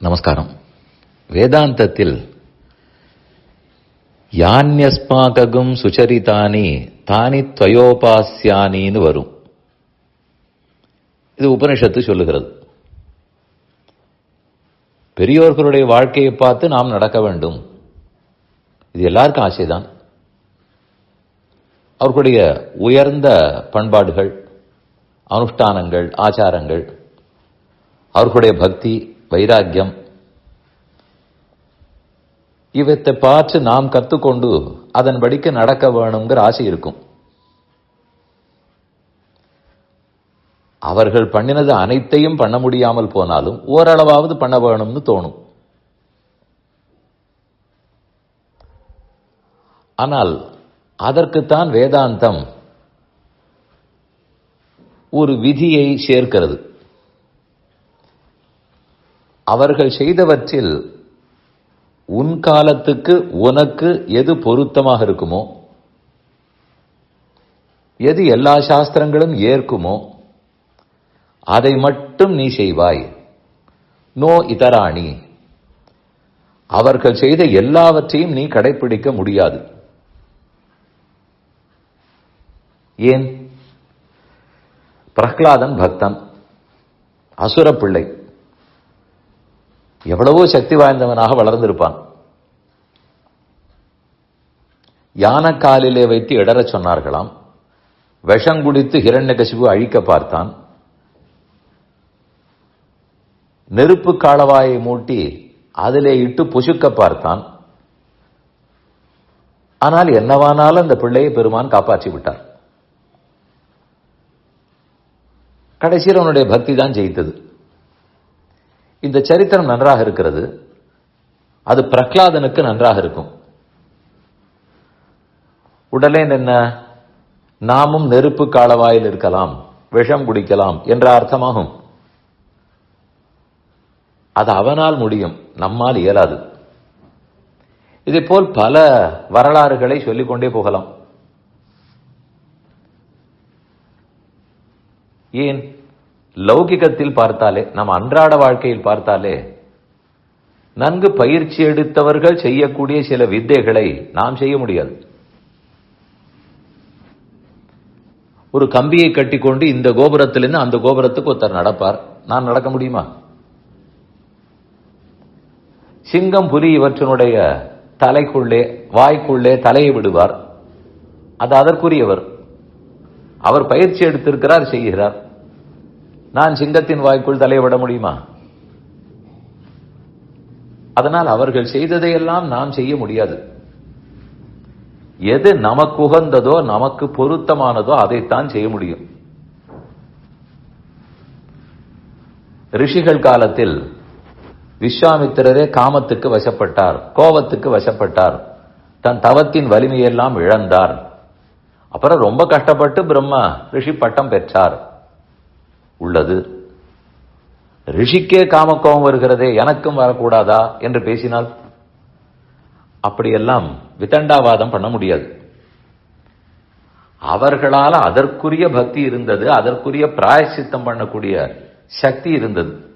நமஸ்காரம். வேதாந்தத்தில் யான்யஸ்மாககும் சுச்சரிதானி தானி துவயோபாசியானின்னு வரும். இது உபனிஷத்து சொல்லுகிறது. பெரியோர்களுடைய வாழ்க்கையை பார்த்து நாம் நடக்க வேண்டும். இது எல்லாருக்கும் ஆசைதான். அவர்களுடைய உயர்ந்த பண்பாடுகள் அனுஷ்டானங்கள் ஆச்சாரங்கள் அவர்களுடைய பக்தி வைராக்கியம். இவற்றை பார்த்து நாம் கற்றுக்கொண்டு அதன்படிக்கு நடக்க வேணுங்கிற ஆசை இருக்கும். அவர்கள் பண்ணினது அனைத்தையும் பண்ண முடியாமல் போனாலும் ஓரளவாவது பண்ண வேணும்னு தோணும். ஆனால் அதற்குத்தான் வேதாந்தம் ஒரு விதியை சேர்க்கிறது. அவர்கள் செய்தவற்றில் உன் காலத்துக்கு உனக்கு எது பொருத்தமாக இருக்குமோ எது எல்லா சாஸ்திரங்களும் ஏற்குமோ அதை மட்டும் நீ செய்வாய். நோ இதராணி. அவர்கள் செய்த எல்லாவற்றையும் நீ கடைபிடிக்க முடியாது. ஏன்? பிரஹ்லாதன் பக்தன் அசுர பிள்ளை. எவ்வளவோ சக்தி வாய்ந்தவனாக வளர்ந்திருப்பான். யானக்காலிலே வைத்து இடறச் சொன்னார்களாம். விஷம் குடித்து ஹிரண்யகசிபு அழிக்க பார்த்தான். நெருப்பு காளவாயை மூட்டி அதிலே இட்டு புசுக்க பார்த்தான். ஆனால் என்னவானாலும் அந்த பிள்ளையை பெருமான் காப்பாற்றி விட்டார். கடைசியில் அவனுடைய பக்தி தான் ஜெயித்தது. இந்த சரித்திரம் நன்றாக இருக்கிறது. அது பிரகலாதனுக்கு நன்றாக இருக்கும். உடலே என்ன? நாமும் நெருப்பு காலவாயில் இருக்கலாம் விஷம் குடிக்கலாம் என்ற அர்த்தமாகும். அது அவனால் முடியும் நம்மால் இயலாது. இதே போல் பல வரலாறுகளை சொல்லிக்கொண்டே போகலாம். ஏன்? லௌகிகத்தில் பார்த்தாலே நம்ம அன்றாட வாழ்க்கையில் பார்த்தாலே நன்கு பயிற்சி எடுத்தவர்கள் செய்யக்கூடிய சில வித்தைகளை நாம் செய்ய முடியாது. ஒரு கம்பியை கட்டிக்கொண்டு இந்த கோபுரத்திலிருந்து அந்த கோபுரத்துக்கு ஒருத்தர் நடப்பார். நான் நடக்க முடியுமா? சிங்கம் புலி இவற்றினுடைய தலைக்குள்ளே வாய்க்குள்ளே தலையை விடுவார். அது அதற்குரியவர். அவர் பயிற்சி எடுத்திருக்கிறார் செய்கிறார். நான் சிங்கத்தின் வாய்க்குள் தலையை விட முடியுமா? அதனால் அவர்கள் செய்ததையெல்லாம் நாம் செய்ய முடியாது. எது நமக்கு உகந்ததோ நமக்கு பொருத்தமானதோ அதைத்தான் செய்ய முடியும். ரிஷிகள் காலத்தில் விஸ்வாமித்திரரே காமத்துக்கு வசப்பட்டார் கோபத்துக்கு வசப்பட்டார் தன் தவத்தின் வலிமையெல்லாம் இழந்தார். அப்புறம் ரொம்ப கஷ்டப்பட்டு பிரம்மா ரிஷி பட்டம் பெற்றார். உள்ளது. ரிஷிக்கே காமக்கோபம் வருகிறதே எனக்கும் வரக்கூடாதா என்று பேசினால் அப்படியெல்லாம் விதண்டாவாதம் பண்ண முடியாது. அவர்களால் அதற்குரிய பக்தி இருந்தது அதற்குரிய பிராயசித்தம் பண்ணக்கூடிய சக்தி இருந்தது.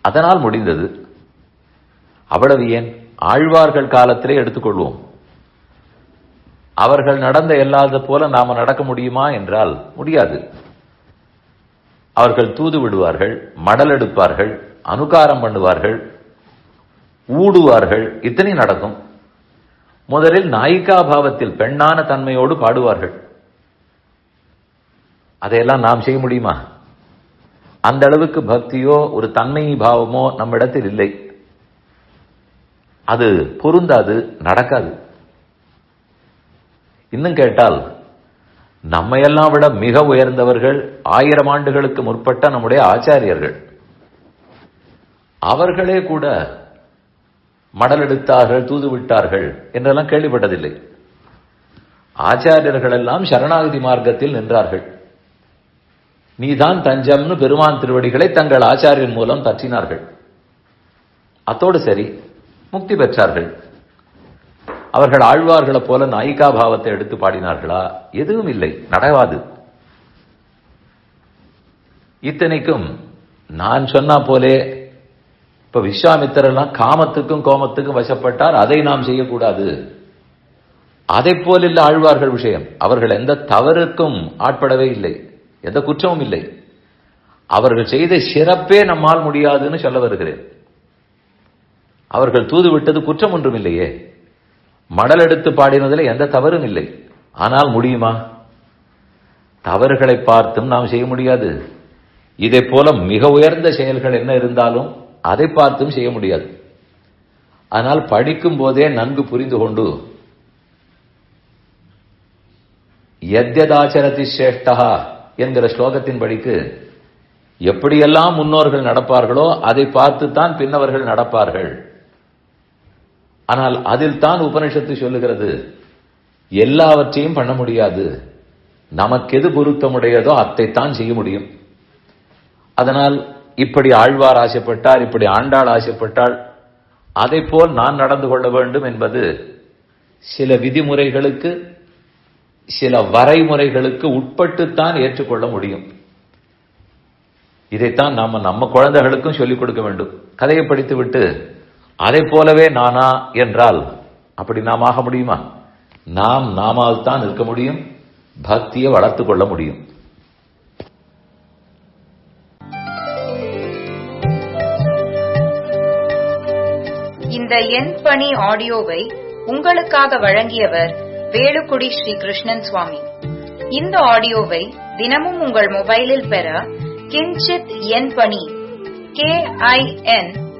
அதனால் முடிந்தது. அவ்வளவு ஏன்? ஆழ்வார்கள் காலத்திலே எடுத்துக்கொள்வோம். அவர்கள் நடந்த எல்லாத போல நாம நடக்க முடியுமா என்றால் முடியாது. அவர்கள் தூது விடுவார்கள் மடல் எடுப்பார்கள் அனுகாரம் பண்ணுவார்கள் ஊடுவார்கள் இத்தனை நடக்கும். முதலில் நாயிகா பாவத்தில் பெண்ணான தன்மையோடு பாடுவார்கள். அதையெல்லாம் நாம் செய்ய முடியுமா? அந்த அளவுக்கு பக்தியோ ஒரு தன்மை பாவமோ நம்மிடத்தில் இல்லை. அது பொருந்தாது நடக்காது. இன்னும் கேட்டால் நம்மையெல்லாம் விட மிக உயர்ந்தவர்கள் ஆயிரம் ஆண்டுகளுக்கு முற்பட்ட நம்முடைய ஆச்சாரியர்கள். அவர்களே கூட மடல் எடுத்தார்கள் தூது விட்டார்கள் என்றெல்லாம் கேள்விப்பட்டதில்லை. ஆச்சாரியர்கள் எல்லாம் சரணாகதி மார்க்கத்தில் நின்றார்கள். நீதான் தஞ்சம்னு பெருமான் திருவடிகளை தங்கள் ஆச்சாரியன் மூலம் பற்றினார்கள் அத்தோடு சரி முக்தி பெற்றார்கள். அவர்கள் ஆழ்வார்களைப் போல நாயிகா பாவத்தை எடுத்து பாடினார்களா? எதுவும் இல்லை. நடவாது. இத்தனைக்கும் நான் சொன்னா போலே இப்ப விஸ்வாமித்திரெல்லாம் காமத்துக்கும் கோமத்துக்கும் வசப்பட்டார். அதை நாம் செய்யக்கூடாது. அதை போலில்ல ஆழ்வார்கள் விஷயம். அவர்கள் எந்த தவறுக்கும் ஆட்படவே இல்லை. எந்த குற்றமும் இல்லை. அவர்கள் செய்த சிறப்பே நம்மால் முடியாதுன்னு சொல்ல வருகிறேன். அவர்கள் தூது விட்டது குற்றம் ஒன்றும் இல்லையே. மடல் எடுத்து பாடினதில் எந்த தவறும் இல்லை. ஆனால் முடியுமா? தவறுகளை பார்த்தும் நாம் செய்ய முடியாது. இதை போல மிக உயர்ந்த செயல்கள் என்ன இருந்தாலும் அதை பார்த்தும் செய்ய முடியாது. ஆனால் படிக்கும் போதே நன்கு புரிந்து கொண்டு எத்யதாச்சரதி சிரேஷ்டா என்கிற ஸ்லோகத்தின் படிக்கு எப்படியெல்லாம் முன்னோர்கள் நடப்பார்களோ அதை பார்த்துத்தான் பின்னவர்கள் நடப்பார்கள். ஆனால் அதில் தான் உபனிஷத்து சொல்லுகிறது. எல்லாவற்றையும் பண்ண முடியாது. நமக்கு எது பொருத்தமுடையதோ அதைத்தான் செய்ய முடியும். அதனால் இப்படி ஆழ்வார் ஆசைப்பட்டார் இப்படி ஆண்டாள் ஆசைப்பட்டாள் அதை போல் நான் நடந்து கொள்ள வேண்டும் என்பது சில விதிமுறைகளுக்கு சில வரைமுறைகளுக்கு உட்பட்டுத்தான் ஏற்றுக்கொள்ள முடியும். இதைத்தான் நாம நம்ம குழந்தைகளுக்கும் சொல்லிக் கொடுக்க வேண்டும். கதையை படித்துவிட்டு அதை போலவே நானா என்றால் அப்படி நாம் ஆக முடியுமா? நாம் நாமால் தான் இருக்க முடியும் பக்தியை வளர்த்து கொள்ள முடியும். இந்த எண் பணி ஆடியோவை உங்களுக்காக வழங்கியவர் வேலுக்குடி ஸ்ரீ கிருஷ்ணன் சுவாமி. இந்த ஆடியோவை தினமும் உங்கள் மொபைலில் பெற கிஞ்சித் எண் பணி கே ஐ என்